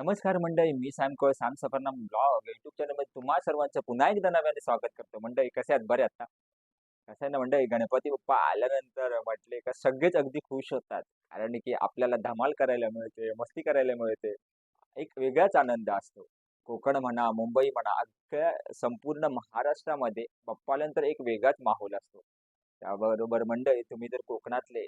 नमस्कार मंडळी मी Sam Kol Sam Safarnama blog. YouTube चॅनलमध्ये तुम्हा सर्वांचं पुन्हा एकदा नव्याने स्वागत करतो. मंडळी कसे आहेत? बरे आता कसं आहे ना मंडळी गणपती बाप्पा आल्यानंतर म्हटले का सगळेच अगदी खुश होतात. कारण की आपल्याला धमाल करायला मिळते मस्ती करायला मिळते. एक वेगळाच आनंद असतो. कोकण म्हणा मुंबई म्हणा अख्ख्या संपूर्ण महाराष्ट्रामध्ये बाप्पा एक वेगळाच माहोल असतो. त्याबरोबर मंडळी तुम्ही जर कोकणातले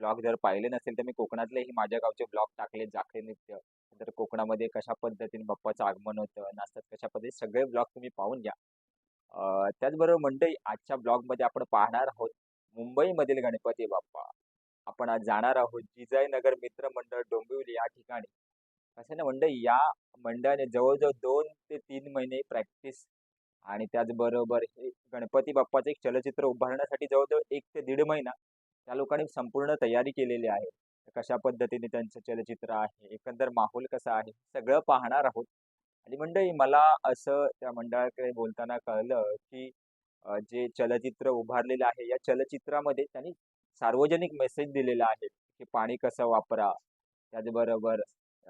ब्लॉग जर पाहिले नसेल तर मी कोकणातले ही माझ्या गावचे ब्लॉग टाकले जाखरे नृत्य. तर कोकणामध्ये कशा पद्धतीने बाप्पाचं आगमन होतं नाचतात कशा पद्धतीने सगळे ब्लॉग तुम्ही पाहून घ्या. अं, त्याचबरोबर मंडळी आजच्या ब्लॉगमध्ये आपण पाहणार आहोत मुंबईमधील गणपती बाप्पा. आपण आज जाणार आहोत जिजाईनगर मित्रमंडळ डोंबिवली या ठिकाणी. कसं आहे ना मंडळी या मंडळाने जवळजवळ दोन ते तीन महिने प्रॅक्टिस आणि त्याचबरोबर हे गणपती बाप्पाचं एक चलचित्र उभारण्यासाठी जवळजवळ एक ते दीड महिना त्या लोकांनी संपूर्ण तयारी केलेली आहे. कशा पद्धतीने त्यांचं चलचित्र आहे एकंदर माहोल कसा आहे सगळं पाहणार आहोत. आणि मंडळी मला असं त्या मंडळाकडे बोलताना कळलं की जे चलचित्र उभारलेलं आहे या चलचित्रामध्ये त्यांनी सार्वजनिक मेसेज दिलेला आहे की पाणी कसं वापरा त्याचबरोबर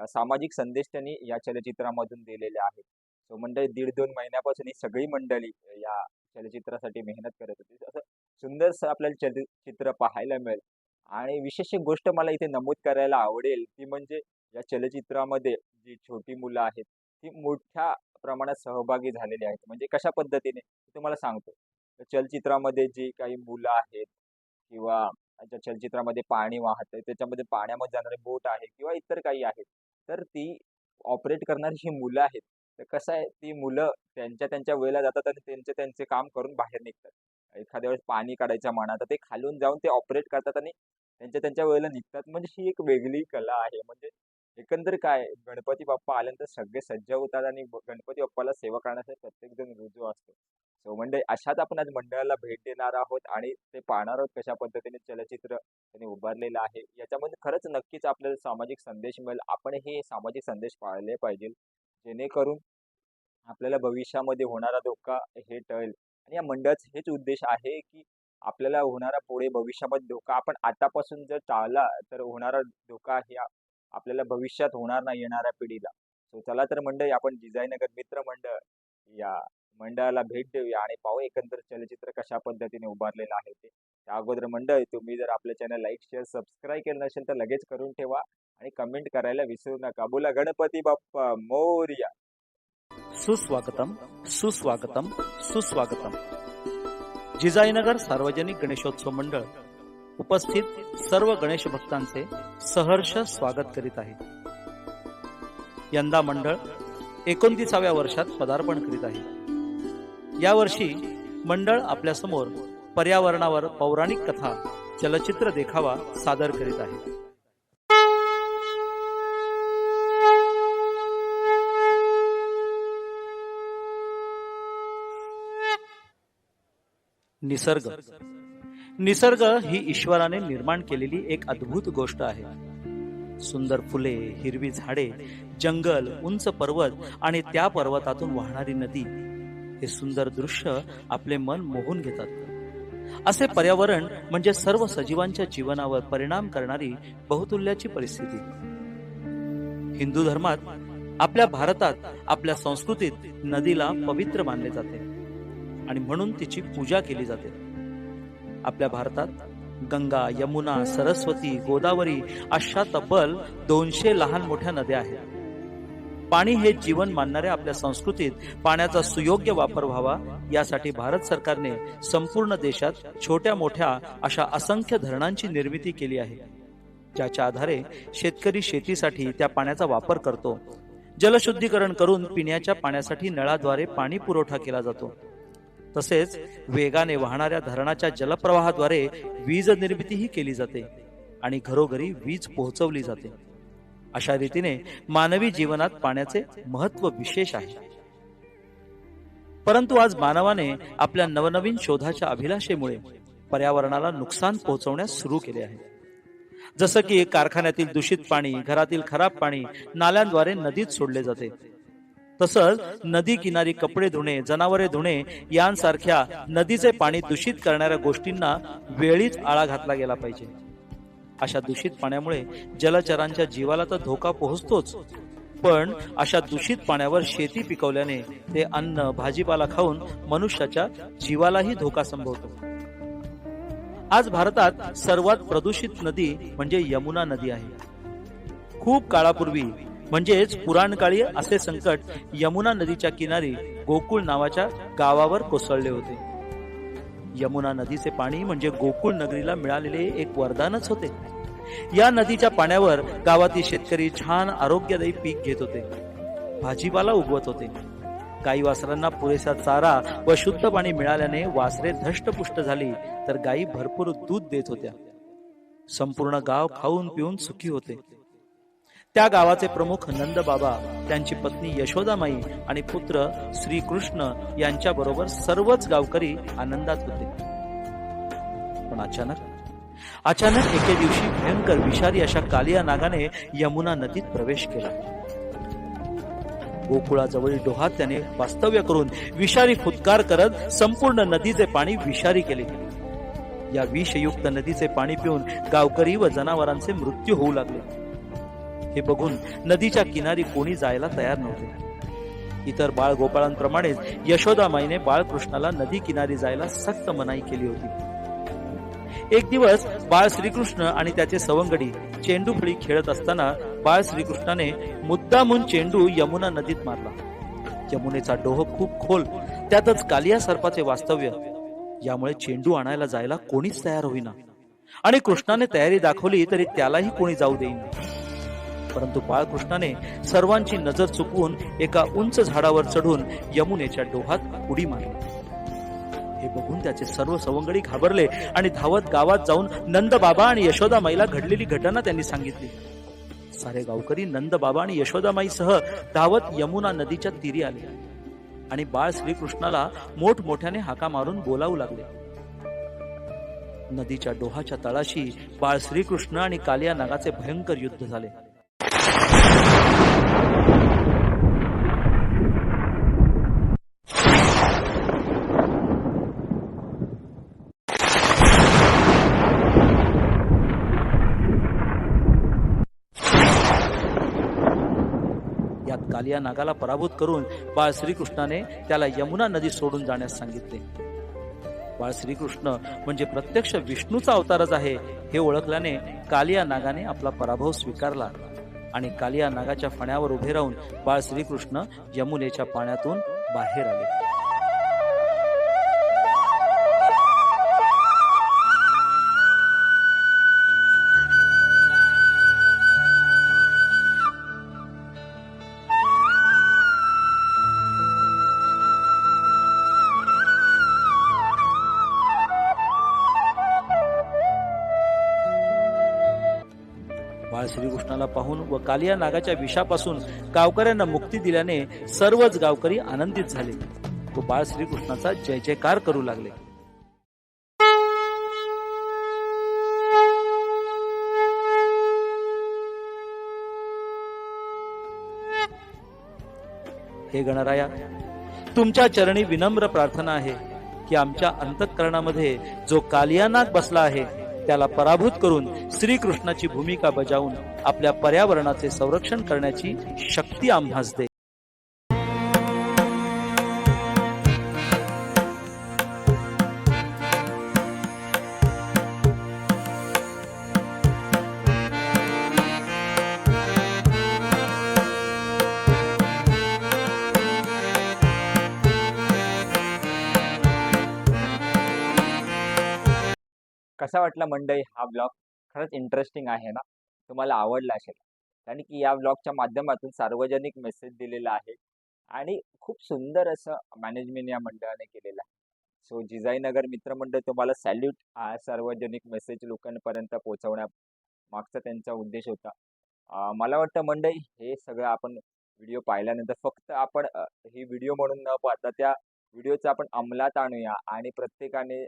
सामाजिक संदेश त्यांनी या चलचित्रामधून दिलेले आहेत. सो मंडळी दीड दोन महिन्यापासून ही सगळी मंडळी या चलचित्रासाठी मेहनत करत होती. असं सुंदरसं आपल्याला चलचित्र पाहायला मिळेल. आणि विशेष एक गोष्ट मला इथे नमूद करायला आवडेल ती म्हणजे या चलचित्रामध्ये जी छोटी मुलं आहेत ती मोठ्या प्रमाणात सहभागी झालेली आहेत. म्हणजे कशा पद्धतीने? तुम्हाला सांगतो. तर चलचित्रामध्ये जी काही मुलं आहेत किंवा ज्या चलचित्रामध्ये पाणी वाहत आहे त्याच्यामध्ये पाण्यामध्ये जाणारे बोट आहे किंवा इतर काही आहेत तर ती ऑपरेट करणारी ही मुलं आहेत तर कसं आहे ती मुलं त्यांच्या त्यांच्या वेळेला जातात आणि त्यांचे त्यांचे काम करून बाहेर निघतात. एखाद्या वेळेस पाणी काढायच्या म्हणा तर ते खालून जाऊन ते ऑपरेट करतात आणि त्यांच्या त्यांच्या वेळेला निघतात. म्हणजे ही एक वेगळी कला आहे. म्हणजे एकंदर काय गणपती बाप्पा आल्यानंतर सगळे सज्ज होतात आणि गणपती बाप्पाला सेवा करण्यासाठी प्रत्येक जण रुजू असतो. सो म्हणजे अशाच आपण आज मंडळाला भेट देणार आहोत आणि ते पाहणार आहोत कशा पद्धतीने चलचित्र त्यांनी उभारलेलं आहे. याच्यामध्ये खरंच नक्कीच आपल्याला सामाजिक संदेश मिळेल. आपण हे सामाजिक संदेश पाळले पाहिजे. जेणेकरून आपल्याला भविष्यामध्ये होणारा धोका हे टळेल. आणि या मंडळाचं हेच उद्देश आहे की आपल्याला होणारा पुढे भविष्यामध्ये धोका आपण आतापासून जर टाळला तर होणारा धोका हे आपल्याला भविष्यात होणार नाही येणाऱ्या पिढीला. सो चला तर मंडळी आपण जिजाईनगर मित्र मंडळ या मंडळाला भेट देऊया आणि पाहू एकंदर चलचित्र कशा पद्धतीने उभारलेलं आहे ते. त्या अगोदर मंडळ तुम्ही जर आपल्या चॅनल लाईक शेअर सबस्क्राईब केलं नसेल तर लगेच करून ठेवा आणि कमेंट करायला विसरू नका. बोला गणपती बाप्पा मोरया. सुस्वागतम सुस्वागतम सुस्वागतम. जिजाईनगर सार्वजनिक गणेशोत्सव मंडळ उपस्थित सर्व गणेश भक्तांचे सहर्ष स्वागत करीत आहे. यंदा मंडळ एकोणतीसाव्या वर्षात पदार्पण करीत आहे. यावर्षी मंडळ आपल्यासमोर पर्यावरणावर पौराणिक कथा चलचित्र देखावा सादर करीत आहे. निसर्ग. निसर्ग ही ईश्वराने निर्माण केलेली एक अद्भुत गोष्ट आहे. सुंदर फुले हिरवी झाडे जंगल उंच पर्वत आणि त्या पर्वतातून वाहणारी नदी हे सुंदर दृश्य आपले मन मोहून घेतात. असे पर्यावरण म्हणजे सर्व सजीवांच्या जीवनावर परिणाम करणारी बहुतुल्याची परिस्थिती. हिंदू धर्मात आपल्या भारतात आपल्या संस्कृतीत नदीला पवित्र मानले जाते. आणि म्हणून तिची पूजा केली जाते. आपल्या भारतात गंगा यमुना सरस्वती गोदावरी अशा तब्बल दोनशे लहान मोठ्या नद्या आहेत. पाणी हे जीवन मानणाऱ्या आपल्या संस्कृतीत पाण्याचा सुयोग्य वापर व्हावा यासाठी भारत सरकारने संपूर्ण देशात छोट्या मोठ्या अशा असंख्य धरणांची निर्मिती केली आहे. ज्याच्या आधारे शेतकरी शेतीसाठी त्या पाण्याचा वापर करतो. जलशुद्धीकरण करून पिण्याच्या पाण्यासाठी नळाद्वारे पाणी पुरवठा केला जातो. तसेच वेगाने वाहणाऱ्या धरणाच्या जलप्रवाहाद्वारे वीज निर्मितीही केली जाते आणि घरोघरी वीज पोहोचवली जाते. अशा रीतीने मानवी जीवनात पाण्याचे महत्त्व विशेष आहे. परंतु आज मानवाने आपल्या नवनवीन शोधाच्या अभिलाषेमुळे पर्यावरणाला नुकसान पोहोचवण्यास सुरू केले आहे. जसं की कारखान्यातील दूषित पाणी घरातील खराब पाणी नाल्यांद्वारे नदीत सोडले जाते. तसंच नदी किनारी कपडे धुणे जनावरे धुणे यांसारख्या नदीचे पाणी दूषित करणाऱ्या गोष्टींना वेळीच आळा घातला गेला पाहिजे. अशा दूषित पाण्यामुळे जलचरांच्या जीवाला तर धोका पोहोचतोच. पण अशा दूषित पाण्यावर शेती पिकवल्याने ते अन्न भाजीपाला खाऊन मनुष्याच्या जीवालाही धोका संभवतो. आज भारतात सर्वात प्रदूषित नदी म्हणजे यमुना नदी आहे. खूप काळापूर्वी म्हणजेच पुराणकाळी असे संकट यमुना नदीच्या किनारी गोकुळ नावाच्या गावावर कोसळले होते. यमुना नदीचे पाणी म्हणजे गोकुळ नगरीला मिळालेले एक वरदानच होते. या नदीच्या पाण्यावर गावातील शेतकरी छान आरोग्यदायी पीक घेत होते. भाजीपाला उगवत होते. गाई वासरांना पुरेसा चारा व शुद्ध पाणी मिळाल्याने वासरे धष्टपुष्ट झाली तर गायी भरपूर दूध देत होत्या. संपूर्ण गाव खाऊन पिऊन सुखी होते. त्या गावाचे प्रमुख नंद बाबा त्यांची पत्नी यशोदामाई आणि पुत्र श्रीकृष्ण यांच्या बरोबर सर्वच गावकरी आनंदात होते. पण अचानक अचानक एके दिवशी भयंकर विषारी अशा कालिया नागाने यमुना नदीत प्रवेश केला. गोकुळाजवळील डोहात त्याने वास्तव्य करून विषारी फुतकार करत संपूर्ण नदीचे पाणी विषारी केले. या विषयुक्त नदीचे पाणी पिऊन गावकरी व जनावरांचे मृत्यू होऊ लागले. हे बघून नदीच्या किनारी कोणी जायला तयार नव्हते. इतर बाळ गोपाळांप्रमाणेच यशोदामाईने बाळकृष्णाला नदी किनारी जायला सक्त मनाई केली होती. एक दिवस बाळ श्रीकृष्ण आणि त्याचे सवंगडी चेंडू फळी खेळत असताना बाळ श्रीकृष्णाने मुद्दामून चेंडू यमुना नदीत मारला. यमुनेचा डोह खूप खोल त्यातच कालिया सर्पाचे वास्तव्य. यामुळे चेंडू आणायला जायला कोणीच तयार होईना. आणि कृष्णाने तयारी दाखवली तरी त्यालाही कोणी जाऊ देईना. परंतु बाळकृष्णाने सर्वांची नजर चुकवून एका उंच झाडावर चढून यमुनेच्या डोहात उडी मारली. हे बघून त्याचे सर्व सवंगडी घाबरले आणि धावत गावात जाऊन नंदबाबा आणि यशोदामाईला घडलेली घटना त्यांनी सांगितली. सारे गावकरी नंदबाबा आणि यशोदामाईसह धावत यमुना नदीच्या तीरी आले आणि बाळ श्रीकृष्णाला मोठमोठ्याने हाका मारून बोलावू लागले. नदीच्या डोहाच्या तळाशी बाळ श्रीकृष्ण आणि कालिया नागाचे भयंकर युद्ध झाले. झाली कालिया नागाला पराभूत करून बाळ श्रीकृष्णाने त्याला यमुना नदी सोडून जाण्यास सांगितले. बाळ श्रीकृष्ण म्हणजे प्रत्यक्ष विष्णूचा अवतारच आहे हे ओळखल्याने कालिया नागाने आपला पराभव स्वीकारला आणि कालिया नागाच्या फण्यावर उभे राहून बाळ श्रीकृष्ण यमुनेच्या पाण्यातून बाहेर आले. श्रीकृष्णाला पाहून व कालिया नागाच्या विषापासून गावकऱ्यांना मुक्ती दिल्याने सर्वच गावकरी आनंदित झाले. व बाळ श्रीकृष्णाचा जय जयकार करू लागले. हे गणराया तुमच्या चरणी विनम्र प्रार्थना आहे की आमच्या अंतःकरणामध्ये जो कालियानाग बसला आहे त्याला पराभूत करून श्रीकृष्णाची भूमिका बजावून आपल्या पर्यावरणाचे संरक्षण करण्याची शक्ती आम्हास दे. कसा वाटला मंडई हा ब्लॉग खरंच इंटरेस्टिंग आहे ना? तुम्हाला आवडला असेल. कारण की या ब्लॉगच्या माध्यमातून सार्वजनिक मेसेज दिलेला आहे. आणि खूप सुंदर असं मॅनेजमेंट या मंडळाने केलेलं आहे. सो जिजाईनगर मित्रमंडळ तुम्हाला सॅल्यूट हा सार्वजनिक मेसेज लोकांपर्यंत पोहोचवण्या मागचा त्यांचा उद्देश होता. मला वाटतं मंडई हे सगळं आपण व्हिडिओ पाहिल्यानंतर फक्त आपण ही व्हिडिओ म्हणून न पाहता त्या व्हिडिओचा आपण अंमलात आणूया. आणि प्रत्येकाने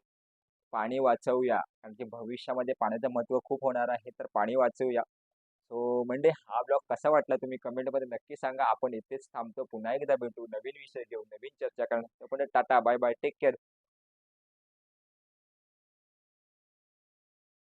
पाणी वाचवूया. कारण की भविष्यामध्ये पाण्याचं महत्त्व खूप होणार आहे तर पाणी वाचवूया. सो म्हणजे हा ब्लॉग कसा वाटला तुम्ही कमेंटमध्ये नक्की सांगा. आपण इथेच थांबतो. पुन्हा एकदा भेटू. नवीन विषय घेऊ नवीन चर्चा करणार तोपर्यंत tata bye bye take care.